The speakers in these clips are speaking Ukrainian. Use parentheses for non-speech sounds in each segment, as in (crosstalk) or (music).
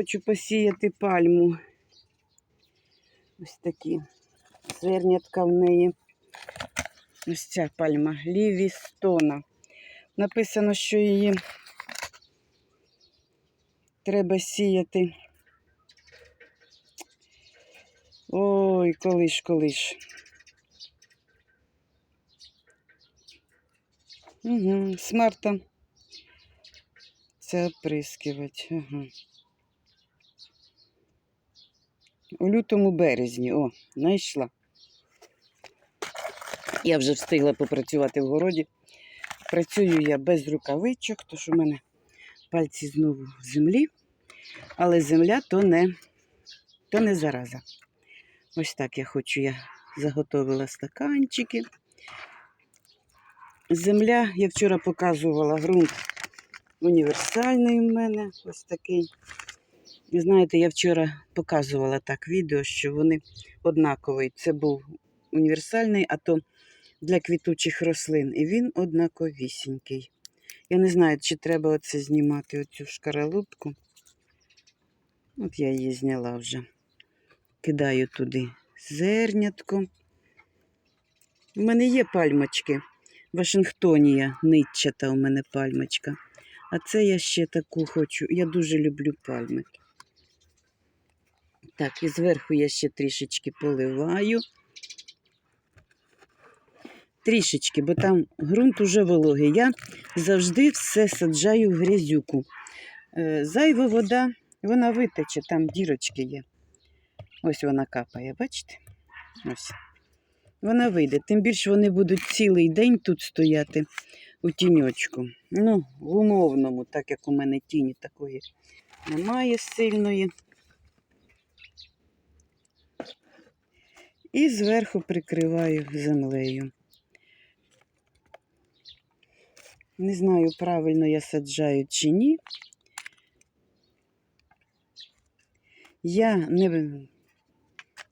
Хочу посіяти пальму. Ось такі зернятка в неї. Ось ця пальма Лівістона. Написано, що її треба сіяти. Ой, коли ж, коли ж. Угу, з марта. Це оприскивать. Ага. У лютому березні. О, знайшла. Я вже встигла попрацювати в городі. Працюю я без рукавичок, тому що в мене пальці знову в землі. Але земля то не, то не зараза. Ось так я хочу, я заготовила стаканчики. Земля, я вчора показувала ґрунт універсальний у мене, ось такий. Ви знаєте, я вчора показувала так відео, що вони однакові. Це був універсальний, а то для квітучих рослин. І він однаковісінький. Я не знаю, чи треба оце знімати, оцю шкаралупку. От я її зняла вже. Кидаю туди зернятко. У мене є пальмочки. Вашингтонія, нитчата у мене пальмочка. А це я ще таку хочу. Я дуже люблю пальми. Так, і зверху я ще трішечки поливаю. Трішечки, бо там ґрунт уже вологий. Я завжди все саджаю в грязюку. Е, Зайва вода, вона витече, там дірочки є. Ось вона капає, бачите? Ось. Вона вийде. Тим більше вони будуть цілий день тут стояти у тіньочку. Ну, в умовному, так як у мене тіні такої немає сильної. І зверху прикриваю землею. Не знаю, правильно я саджаю чи ні. Я не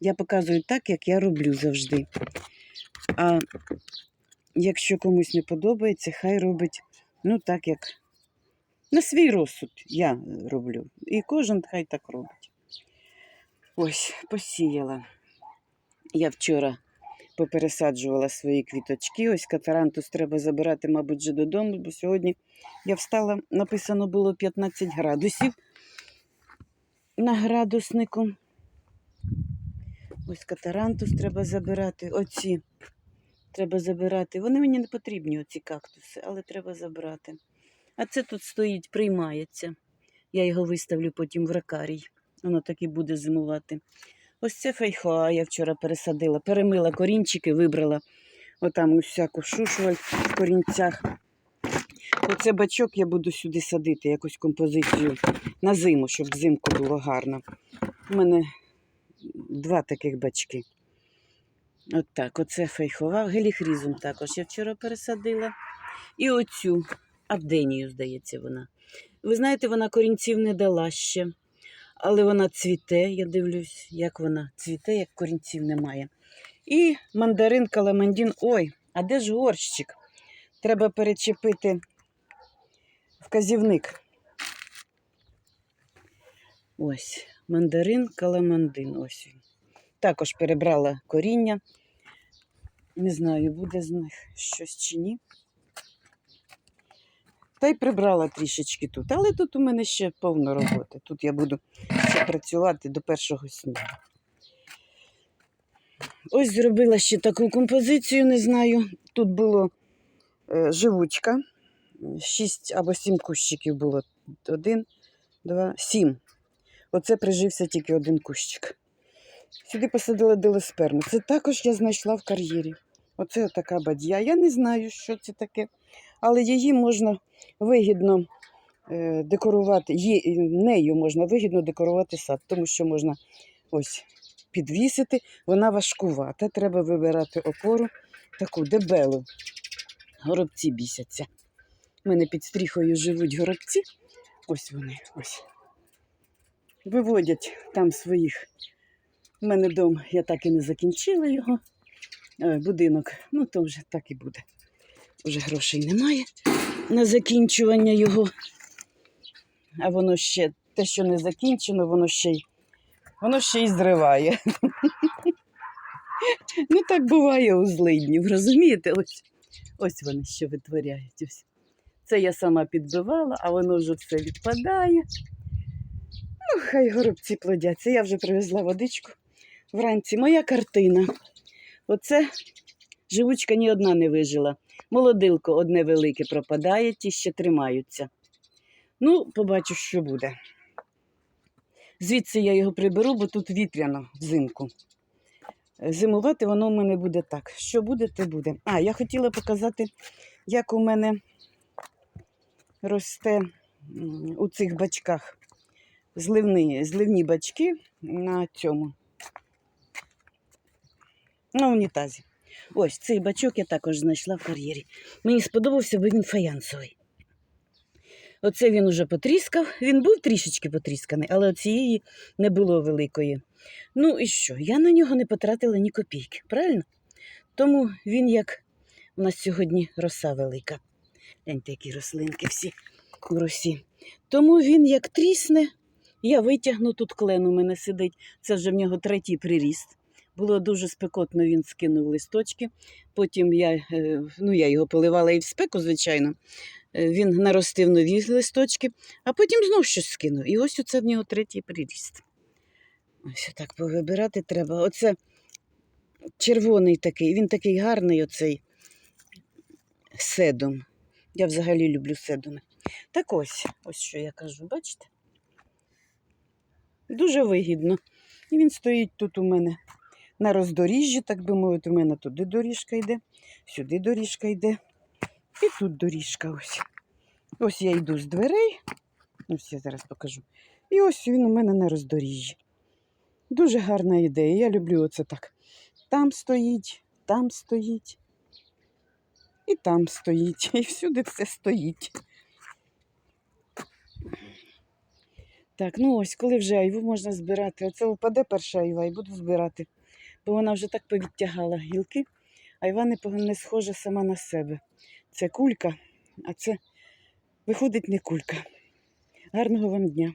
я показую так, як я роблю завжди. А якщо комусь не подобається, хай робить ну так, як на свій розсуд я роблю. І кожен хай так робить. Ось, посіяла. Я вчора попересаджувала свої квіточки. Ось катарантус треба забирати, мабуть, вже додому, бо сьогодні я встала, написано було 15 градусів на градуснику. Ось катарантус треба забирати. Оці треба забирати. Вони мені не потрібні, оці кактуси, але треба забрати. А це тут стоїть, приймається. Я його виставлю потім в ракарій. Воно так і буде зимувати. Ось це фейхоа я вчора пересадила, перемила корінчики, вибрала отам усяку шушваль в корінцях. Оце бачок я буду сюди садити, якусь композицію на зиму, щоб взимку було гарно. У мене два таких бачки. От так, оце фейхова, геліхрізум також я вчора пересадила. І оцю абденію, здається, вона. Ви знаєте, вона корінців не дала ще, але вона цвіте, я дивлюсь, як вона цвіте, як корінців немає. І мандарин каламандін. Ой, а де ж горщик? Треба перечепити вказівник. Ось, мандарин каламандин. Ось він. Також перебрала коріння. Не знаю, буде з них щось чи ні. Та й прибрала трішечки тут. Але тут у мене ще повно роботи. Тут я буду ще працювати до першого снігу. Ось зробила ще таку композицію, не знаю. Тут було е, живучка. Шість або сім кущиків було. Один, два, сім. Оце прижився тільки один кущик. Сюди посадила делесперму. Це також я знайшла в кар'єрі. Оце така бадья. Я не знаю, що це таке, але її можна вигідно е, декорувати, нею можна вигідно декорувати сад, тому що можна ось підвісити. Вона важкувата. Треба вибирати опору таку дебелу. Горобці бісяться. У мене під стріхою живуть горобці. Ось вони. ось. Виводять там своїх. У мене дом, я так і не закінчила його. Е, Будинок, ну то вже так і буде. Вже грошей немає на закінчування його. А воно ще те, що не закінчено, воно ще й, воно ще й зриває. (laughs) ну так буває у злиднів, розумієте? Ось, ось вони що витворяють. Ось. Це я сама підбивала, а воно вже все відпадає. Ну, хай горобці плодяться. Я вже привезла водичку вранці. Моя картина. Оце живучка ні одна не вижила. Молодилко одне велике пропадає, ті ще тримаються. Ну, побачу, що буде. Звідси я його приберу, бо тут вітряно взимку. Зимувати воно в мене буде так. Що буде, те буде. А, я хотіла показати, як у мене росте у цих бачках зливні, зливні бачки на цьому. На унітазі. Ось цей бачок я також знайшла в кар'єрі. Мені сподобався, бо він фаянсовий. Оце він уже потріскав. Він був трішечки потрісканий, але оцієї не було великої. Ну і що? Я на нього не потратила ні копійки, правильно? Тому він як у нас сьогодні роса велика. Гляньте, які рослинки всі в росі. Тому він як трісне, я витягну тут клен у мене сидить. Це вже в нього третій приріст. Було дуже спекотно, він скинув листочки. Потім я, е, ну, я його поливала і в спеку, звичайно. Е, Він наростив нові листочки, а потім знов щось скинув. І ось оце в нього третій приріст. Ось так повибирати треба. Оце червоний такий, він такий гарний, оцей седом. Я взагалі люблю седоми. Так ось, ось що я кажу, бачите? Дуже вигідно. І він стоїть тут у мене на роздоріжжі, так би мовити, у мене туди доріжка йде, сюди доріжка йде. І тут доріжка ось. Ось я йду з дверей. Ось я зараз покажу. І ось він у мене на роздоріжжі. Дуже гарна ідея. Я люблю оце так. Там стоїть, там стоїть. І там стоїть. (laughs) І всюди все стоїть. Так, ну ось, коли вже айву можна збирати. Оце впаде перша айва і буду збирати. Бо вона вже так повідтягала гілки, а Івана не схожа сама на себе. Це кулька, а це виходить не кулька. Гарного вам дня!